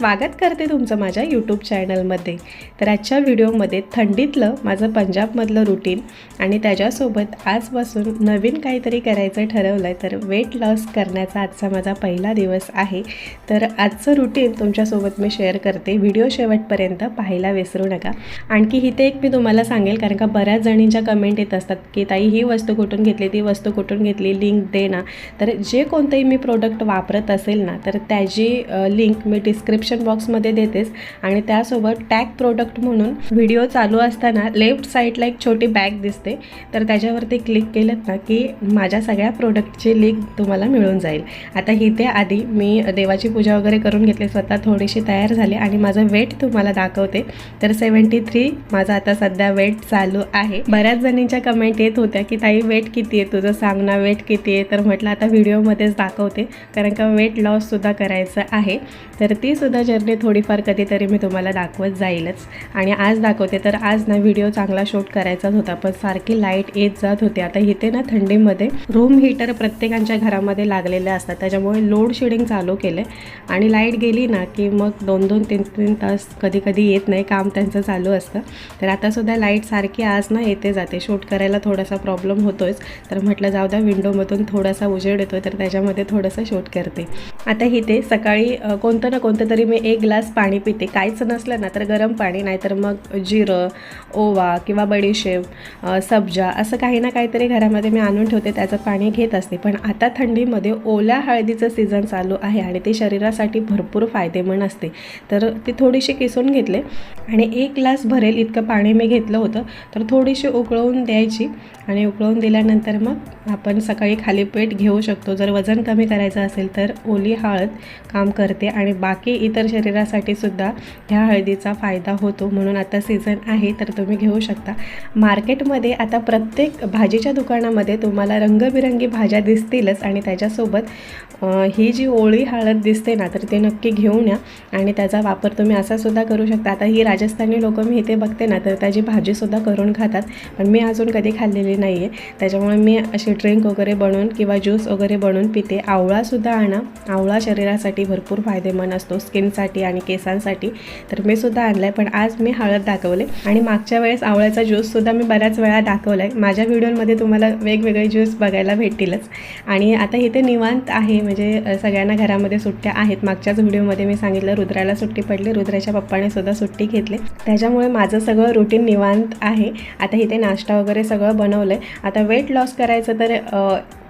स्वागत करते तुमचं माझ्या यूट्यूब चॅनलमध्ये तर आजच्या व्हिडिओमध्ये थंडीतलं माझं पंजाबमधलं रुटीन आणि त्याच्यासोबत आजपासून नवीन काहीतरी करायचं ठरवलं आहे तर वेट लॉस करण्याचा आजचा माझा पहिला दिवस आहे. तर आजचं रुटीन तुमच्यासोबत मी शेअर करते. व्हिडिओ शेवटपर्यंत पाहायला विसरू नका. आणखी इथे एक मी तुम्हाला सांगेल कारण का बऱ्याच जणींच्या कमेंट येत असतात की ताई ही वस्तू कुठून घेतली? ती वस्तू कुठून घेतली? लिंक दे ना. तर जे कोणतंही मी प्रोडक्ट वापरत असेल ना तर त्याची लिंक मी डिस्क्रिप्शन बॉक्समध्ये देतेच आणि त्यासोबत टॅग प्रोडक्ट म्हणून व्हिडिओ चालू असताना लेफ्ट साईडला एक छोटी बॅग दिसते. तर त्याच्यावरती क्लिक केलं ना की माझ्या सगळ्या प्रोडक्टची लिंक तुम्हाला मिळून जाईल. आता इथे आधी मी देवाची पूजा वगैरे करून घेतली स्वतः थोडीशी तयार झाली आणि माझं वेट तुम्हाला दाखवते. तर सेवन्टी थ्री माझा आता सध्या वेट चालू आहे. बऱ्याच जणींच्या कमेंट येत होत्या की ताई वेट किती आहे? तुझं सांग ना वेट किती आहे? तर म्हटलं आता व्हिडिओमध्येच दाखवते. कारण का वेट लॉससुद्धा करायचं आहे. तर ती सुद्धा जर्नी थोडीफार कधीतरी मी तुम्हाला दाखवत जाईलच. आणि आज दाखवते तर आज ना व्हिडिओ चांगला शूट करायचाच होता पण सारखी लाइट येत जात होती. आता इथे ना थंडीमध्ये रूम हीटर प्रत्येकांच्या घरामध्ये लागलेले असतात त्याच्यामुळे लोड शेडिंग चालू केलं आणि लाइट गेली ना की मग दोन दोन तीन तीन तास कधी कधी येत नाही काम त्यांचं चालू असतं. तर आतासुद्धा लाइट सारखी आज ना येते जाते. शूट करायला थोडासा प्रॉब्लेम होतोच. तर म्हटलं जाऊ द्या विंडोमधून थोडासा उजेड येतो तर त्याच्यामध्ये थोडंसं शूट करते. आता इथे सकाळी कोणतं ना कोणतं तरी मी एक ग्लास पाणी पिते. काहीच नसलं ना तर गरम पाणी नाहीतर मग जिरं ओवा किंवा बडीशेप सब्जा असं काही ना काहीतरी घरामध्ये मी आणून ठेवते. त्याचं पाणी घेत असते. पण आता थंडीमध्ये ओल्या हळदीचं सीझन चालू आहे आणि ते शरीरासाठी भरपूर फायदेमंद असते. तर ती थोडीशी किसून घेतले आणि एक ग्लास भरेल इतकं पाणी मी घेतलं होतं. तर थोडीशी उकळवून द्यायची आणि उकळवून दिल्यानंतर मग आपण सकाळी खाली पेट घेऊ शकतो. जर वजन कमी करायचं असेल तर ओली हळद काम करते आणि बाकी इतर शरीरासाठी सुद्धा ह्या हळदीचा फायदा होतो म्हणून आता सीझन आहे तर तुम्ही घेऊ शकता. मार्केटमध्ये आता प्रत्येक भाजीच्या दुकानामध्ये तुम्हाला रंगबिरंगी भाज्या दिसतीलच आणि त्याच्यासोबत ही जी ओळी हळद दिसते ना तर ते नक्की घेऊन या आणि त्याचा वापर तुम्ही असा सुद्धा करू शकता. आता ही राजस्थानी लोकं मी इथे बघते ना तर त्याची भाजीसुद्धा करून खातात पण मी अजून कधी खाल्लेली नाही आहे त्याच्यामुळे मी अशी ड्रिंक वगैरे बनवून किंवा ज्यूस वगैरे बनवून पिते. आवळासुद्धा आणा. आवळा शरीरासाठी भरपूर फायदेमंद असतो. स्किनसाठी आणि केसांसाठी तर मी सुद्धा आणलं आहे पण आज मी हळद दाखवले आणि मागच्या वेळेस आवळ्याचा ज्यूससुद्धा मी बऱ्याच वेळा दाखवला आहे माझ्या व्हिडिओमध्ये तुम्हाला वेगवेगळे ज्यूस बघायला भेटतीलच. आणि आता इथे निवांत आहे. म्हणजे सगळ्यांना घरामध्ये सुट्ट्या आहेत. मागच्याच व्हिडिओमध्ये मी सांगितलं रुद्राला सुट्टी पडली. रुद्राच्या पप्पाने सुद्धा सुट्टी घेतली. त्याच्यामुळे माझं सगळं रुटीन निवांत आहे. आता इथे नाश्ता वगैरे सगळं बनवलं आहे आता वेट लॉस करायचं तर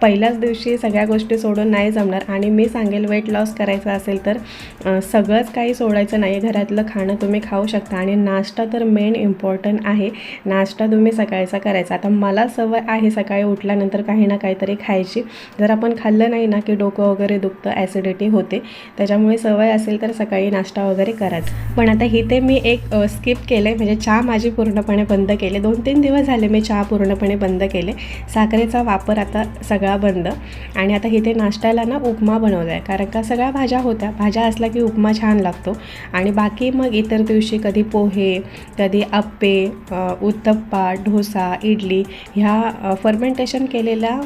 पहिल्याच दिवशी सगळ्या गोष्टी सोडून नाही जमणार. आणि मी सांगेल वेट लॉस करायचं असेल तर सग सगळंच काही सोडायचं नाही घरातलं खाणं तुम्ही खाऊ शकता आणि नाश्ता तर मेन इम्पॉर्टंट आहे. नाश्ता तुम्ही सकाळचा करायचा. आता मला सवय आहे सकाळी उठल्यानंतर काही ना काहीतरी खायची. जर आपण खाल्लं नाही ना की डोकं वगैरे दुखतं ॲसिडिटी होते त्याच्यामुळे सवय असेल तर सकाळी नाश्ता वगैरे करायचा पण आता इथे मी एक स्किप केलं आहे म्हणजे चहा माझी पूर्णपणे बंद केले. दोन तीन दिवस झाले मी चहा पूर्णपणे बंद केले. साखरेचा वापर आता सगळा बंद. आणि आता इथे नाश्त्याला ना उपमा बनवला आहे कारण का सगळ्या भाज्या होत्या. भाज्या असल्या की उपमा छान लागतो. आणि बाकी मग इतर दिवशी कधी पोहे कधी अप्पे उत्तप्पा डोसा इडली ह्या फर्मेंटेशन केलेल्या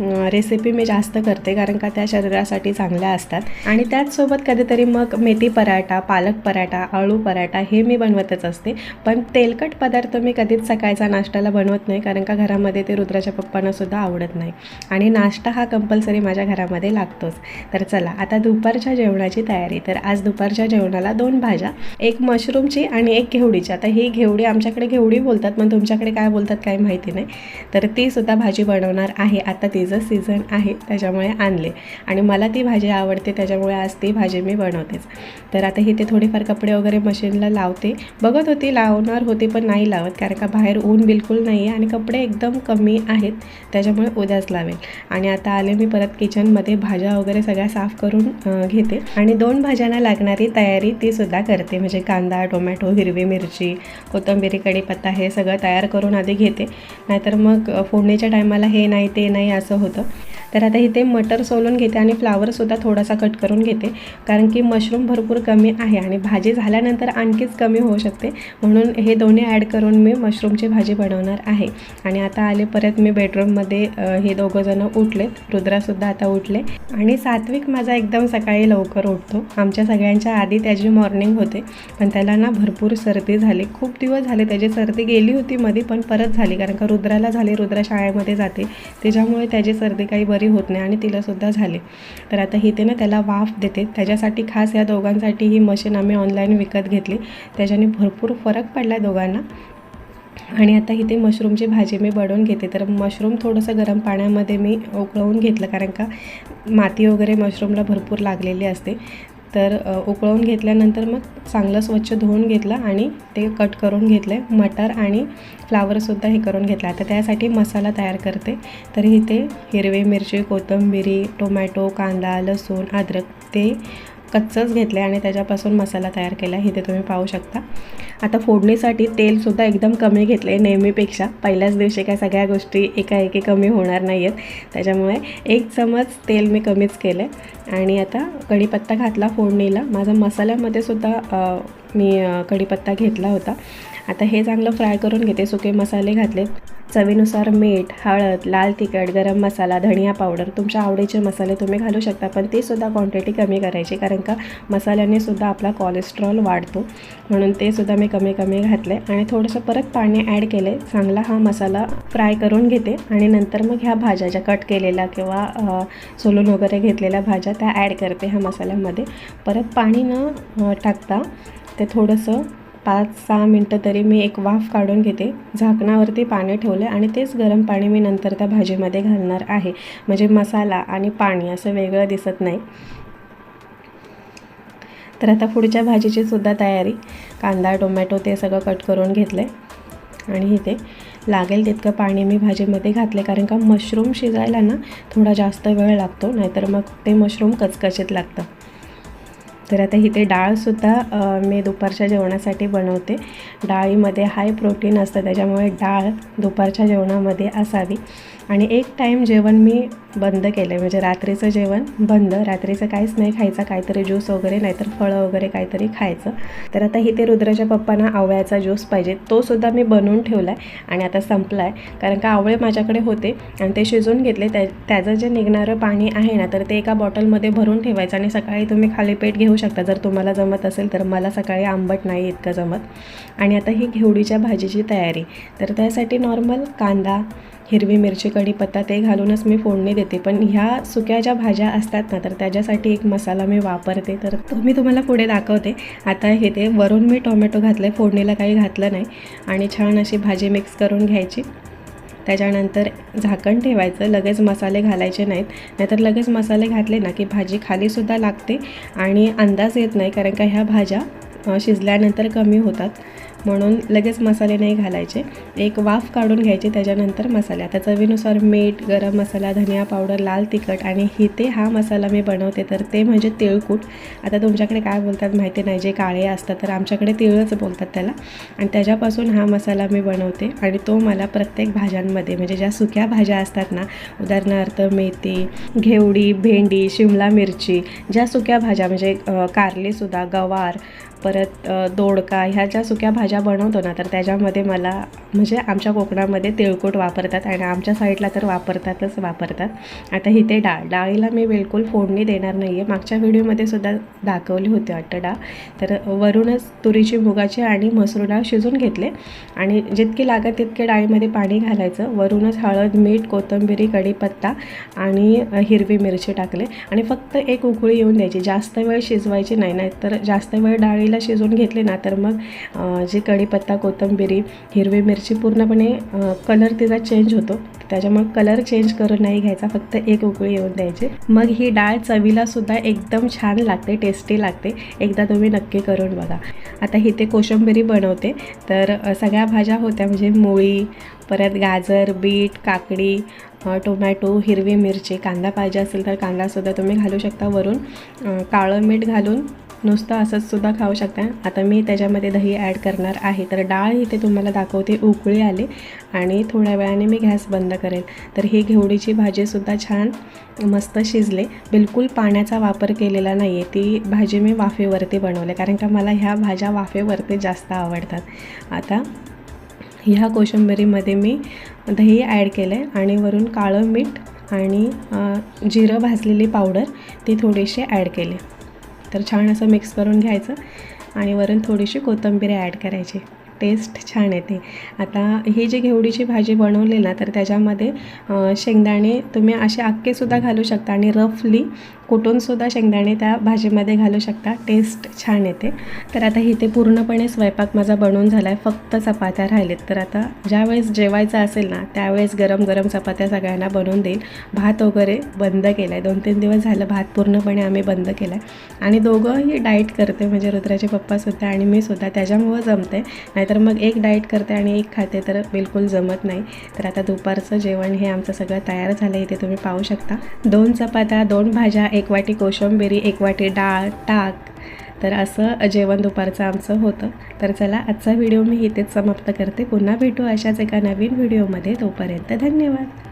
रेसिपी मी जास्त करते कारण का त्या शरीरासाठी चांगल्या असतात. आणि त्याचसोबत कधीतरी मग मेथी पराठा पालक पराठा आळू पराठा हे मी बनवतच असते. पण तेलकट पदार्थ मी कधीच सकाळचा नाश्त्याला बनवत नाही कारण का घरामध्ये ते रुद्राच्या पप्पांनासुद्धा आवडत नाही. आणि नाश्ता हा कंपल्सरी माझ्या घरामध्ये लागतोच. तर चला आता दुपारच्या जेवणाची तयारी. तर आज दुपारच्या जेवणाला दोन भाज्या एक मशरूमची आणि एक घेवडीची. आता ही घेवडी आमच्याकडे घेवडी बोलतात पण तुमच्याकडे काय बोलतात काही माहिती नाही. तर ती सुद्धा भाजी बनवणार आहे. आता तिचं सीझन आहे त्याच्यामुळे आणले. आणि मला ती भाजी आवडते त्याच्यामुळे आज ती भाजी मी बनवतेच. तर आता इथे थोडेफार कपडे वगैरे मशीनला लावते. बघत होती लावणार होती पण नाही लावत कारण का बाहेर ऊन बिलकुल नाही आहे आणि कपडे एकदम कमी आहेत त्याच्यामुळे उद्याच लावेल. आणि आता आले मी परत किचनमध्ये भाज्या वगैरे सगळ्या साफ करून घेते. आणि दोन भाज्यांना लागणारी तयारी ती सुद्धा करते. म्हणजे कांदा टोमॅटो हिरवी मिरची कोथंबिरी कढीपत्ता हे सगळं तयार करून आधी घेते. नाहीतर मग फोडणीच्या टायमाला हे नाही ते नाही असं होतं. तर आता इथे मटर सोलून घेते आणि फ्लावरसुद्धा थोडासा कट करून घेते. कारण की मशरूम भरपूर कमी आहे आणि भाजी झाल्यानंतर आणखीच कमी होऊ शकते. म्हणून हे दोन्ही ॲड करून मी मशरूमची भाजी बनवणार आहे. आणि आता आले परत मी बेडरूममध्ये हे दोघंजणं उठलेत. रुद्रासुद्धा आता उठले. आणि सात्विक माझा एकदम सकाळी लवकर उठतो. आमच्या सगळ्यांच्या आधी त्याची मॉर्निंग होते. पण त्याला ना भरपूर सर्दी झाली. खूप दिवस झाले त्याची सर्दी गेली होती मध्ये पण परत झाली. कारण का रुद्राला झाली. रुद्रा शाळेमध्ये जाते. त्याच्यामुळे त्याची सर्दी काही बरी होत नाही आणि तिलासुद्धा झाले. तर आता इथे ना त्याला वाफ देते. त्याच्यासाठी खास या दोघांसाठी ही मशीन आम्ही ऑनलाईन विकत घेतली. त्याच्याने भरपूर फरक पडला आहे दोघांना. आणि आता इथे मशरूमची भाजी मी बनवून घेते. तर मशरूम थोडंसं गरम पाण्यामध्ये मी उकळवून घेतलं. कारण का माती वगैरे मशरूमला भरपूर लागलेली असते. तर उकळवून घेतल्यानंतर मग चांगलं स्वच्छ धुवून घेतलं आणि ते कट करून घेतले. मटर आणि फ्लावरसुद्धा हे करून घेतलं. आता त्यासाठी मसाला तयार करते. तर इथे हिरवी मिरची कोथिंबिरी टोमॅटो कांदा लसूण अद्रक ते कच्चंच घेतलं आहे आणि त्याच्यापासून मसाला तयार केला आहे इथे तुम्ही पाहू शकता. आता फोडणीसाठी तेलसुद्धा एकदम कमी घेतले आहे नेहमीपेक्षा. पहिल्याच दिवशी काय सगळ्या गोष्टी एकाएकी कमी होणार नाही आहेत त्याच्यामुळे एक चमच तेल मी कमीच केलं आहे आणि आता कढीपत्ता घातला फोडणीला. माझा मसाल्यामध्ये सुद्धा मी कढीपत्ता घेतला होता. आता हे चांगलं फ्राय करून घेते. सुके मसाले घातलेत. चवीनुसार मीठ हळद लाल तिखट गरम मसाला धनिया पावडर तुमच्या आवडीचे मसाले तुम्ही घालू शकता पण तेसुद्धा क्वांटिटी कमी करायची कारण का मसाल्याने सुद्धा आपला कोलेस्ट्रॉल वाढतो. म्हणून ते सुद्धा मी कमी कमी घातले आणि थोडंसं परत पाणी ॲड केले. चांगला हा मसाला फ्राय करून घेते आणि नंतर मग ह्या भाज्या ज्या कट केलेल्या किंवा सोलून वगैरे घेतलेल्या भाज्या त्या ॲड करते ह्या मसाल्यामध्ये. परत पाणी न टाकता ते थोडंसं पाच सहा मिनटं तरी मी एक वाफ काढून घेते. झाकणावरती पाणी ठेवले आणि तेच गरम पाणी मी नंतर त्या भाजीमध्ये घालणार आहे. म्हणजे मसाला आणि पाणी असं वेगळं दिसत नाही. तर आता पुढच्या भाजीची सुद्धा तयारी. कांदा टोमॅटो ते सगळं कट करून घेतलं आहे आणि इथे लागेल तितकं पाणी मी भाजीमध्ये घातले कारण का मशरूम शिजायला ना थोडा जास्त वेळ लागतो. नाहीतर मग ते मशरूम कचकचीत लागतं. तर आता इथे डाळसुद्धा मी दुपारच्या जेवणासाठी बनवते. डाळीमध्ये हाय प्रोटीन असतं त्याच्यामुळे डाळ दुपारच्या जेवणामध्ये असावी. आणि एक टाईम जेवण मी बंद केलं आहे म्हणजे रात्रीचं जेवण बंद. रात्रीचं काहीच नाही खायचं. काहीतरी ज्यूस वगैरे नाहीतर फळं वगैरे काहीतरी खायचं. तर आता इथे रुद्राच्या पप्पांना आवळ्याचा ज्यूस पाहिजे. तो सुद्धा मी बनवून ठेवला आहे आणि आता संपला आहे कारण का आवळे माझ्याकडे होते आणि ते शिजवून घेतले. त्या त्याचं जे निघणारं पाणी आहे ना तर ते एका बॉटलमध्ये भरून ठेवायचं आणि सकाळी तुम्ही खाली पेट घेऊ शकता. जर तुम्हाला जमत असेल तर मला सकाळी आंबट नाही इतकं जमत. आणि आता ही घेवडीच्या भाजीची तयारी. तर त्यासाठी नॉर्मल कांदा हिरवी मिरची कढीपत्ता ते घालूनच मी फोडणी देते. पण ह्या सुक्या ज्या भाज्या असतात ना तर त्याच्यासाठी एक मसाला मी वापरते. तर तो मी तुम्हाला पुढे दाखवते. आता हे ते वरून मी टोमॅटो घातलं फोडणीला काही घातलं नाही. आणि छान अशी भाजी मिक्स करून घ्यायची. त्याच्यानंतर झाकण ठेवायचं. लगेच मसाले घालायचे नाहीत. नाहीतर लगेच मसाले घातले ना की भाजी खालीसुद्धा लागते आणि अंदाज येत नाही कारण का ह्या भाज्या शिजल्यानंतर कमी होतात. म्हणून लगेच मसाले नाही घालायचे. एक वाफ काढून घ्यायची त्याच्यानंतर मसाले. आता चवीनुसार मीठ गरम मसाला धनिया पावडर लाल तिखट आणि हिते हा मसाला मी बनवते. तर ते म्हणजे तिळकूट. आता तुमच्याकडे काय बोलतात माहिती नाही. जे काळे असतात तर आमच्याकडे तिळच बोलतात त्याला. आणि त्याच्यापासून हा मसाला मी बनवते. आणि तो मला प्रत्येक भाज्यांमध्ये म्हणजे ज्या सुक्या भाज्या असतात ना उदाहरणार्थ मेथी घेवडी भेंडी शिमला मिरची ज्या सुक्या भाज्या म्हणजे कारलेसुद्धा गवार परत दोडका ह्या ज्या सुक्या भाज्या बनवतो ना तर त्याच्यामध्ये मला म्हणजे आमच्या कोकणामध्ये तिळकूट वापरतात आणि आमच्या साईडला तर वापरतातच वापरतात. आता इथे डाळ डाळीला मी बिलकुल फोडणी देणार नाही आहे मागच्या व्हिडिओमध्ये सुद्धा दाखवली होती वाटतं डाळ. तर वरूनच तुरीची मुगाची आणि मसूर डाळ शिजून घेतले. आणि जितकी लागत तितके डाळीमध्ये पाणी घालायचं. वरूनच हळद मीठ कोथंबिरी कढीपत्ता आणि हिरवी मिरची टाकले. आणि फक्त एक उकळी येऊन द्यायची. जास्त वेळ शिजवायची नाही नाहीतर जास्त वेळ डाळी डाळीला शिजवून घेतले ना तर मग जे जी कढीपत्ता कोथंबिरी हिरवी मिरची पूर्णपणे कलर तिचा चेंज होतो. त्याच्यामुळे कलर चेंज करून नाही घ्यायचा फक्त एक उकळी येऊन द्यायची. मग ही डाळ चवीला सुद्धा एकदम छान लागते टेस्टी लागते. एकदा तुम्ही नक्की करून बघा. आता इथे कोशंबिरी बनवते. तर सगळ्या भाज्या होत्या म्हणजे मुळी परत गाजर बीट काकडी टोमॅटो हिरवी मिरची कांदा पाहिजे असेल तर कांदासुद्धा तुम्ही घालू शकता वरून. काळं मीठ घालून नुसतं असंच सुद्धा खाऊ शकता. आता मी त्याच्यामध्ये दही ॲड करणार आहे. तर डाळ इथे तुम्हाला दाखवते उकळी आली आणि थोड्या वेळाने मी गॅस बंद करेल. तर ही घेवडीची भाजीसुद्धा छान मस्त शिजले. बिलकुल पाण्याचा वापर केलेला नाही आहे ती भाजी मी वाफेवरती बनवले कारण का मला ह्या भाज्या वाफेवरती जास्त आवडतात. आता ह्या कोशिंबिरीमध्ये मी दही ॲड केलं आहे आणि वरून काळं मीठ आणि जिरं भाजलेली पावडर ती थोडीशी ॲड केली. तर छान असं मिक्स करून घ्यायचं. आणि वरून थोडीशी कोथंबीर ॲड करायची. टेस्ट छान येते. आता ही जी घेवडीची भाजी बनवली ना तर त्याच्यामध्ये शेंगदाणे तुम्ही असे अख्खेसुद्धा घालू शकता आणि रफली कुटूनसुद्धा शेंगदाणे त्या भाजीमध्ये घालू शकता. टेस्ट छान येते. तर आता इथे पूर्णपणे स्वयंपाक माझा बनवून झाला आहे फक्त चपात्या राहिलेत. तर आता ज्यावेळेस जेवायचं असेल ना त्यावेळेस गरम गरम चपात्या सगळ्यांना बनवून देईल. भात वगैरे बंद केला आहे दोन तीन दिवस झालं भात पूर्णपणे आम्ही बंद केला आहे आणि दोघंही डाईट करते. म्हणजे रुद्राचे पप्पासुद्धा आणि मी सुद्धा त्याच्यामुळं जमते नाहीतर मग एक डाईट करते आणि एक खाते तर बिलकुल जमत नाही. तर आता दुपारचं जेवण हे आमचं सगळं तयार झालं इथे तुम्ही पाहू शकता. दोन चपात्या दोन भाज्या एक वाटी कोशिंबिरी एक वाटी डाळ टाक तर असं जेवण दुपारचं आमचं होतं. तर चला आजचा व्हिडिओ मी इथेच समाप्त करते. पुन्हा भेटू अशाच एका नवीन व्हिडिओमध्ये. तोपर्यंत धन्यवाद.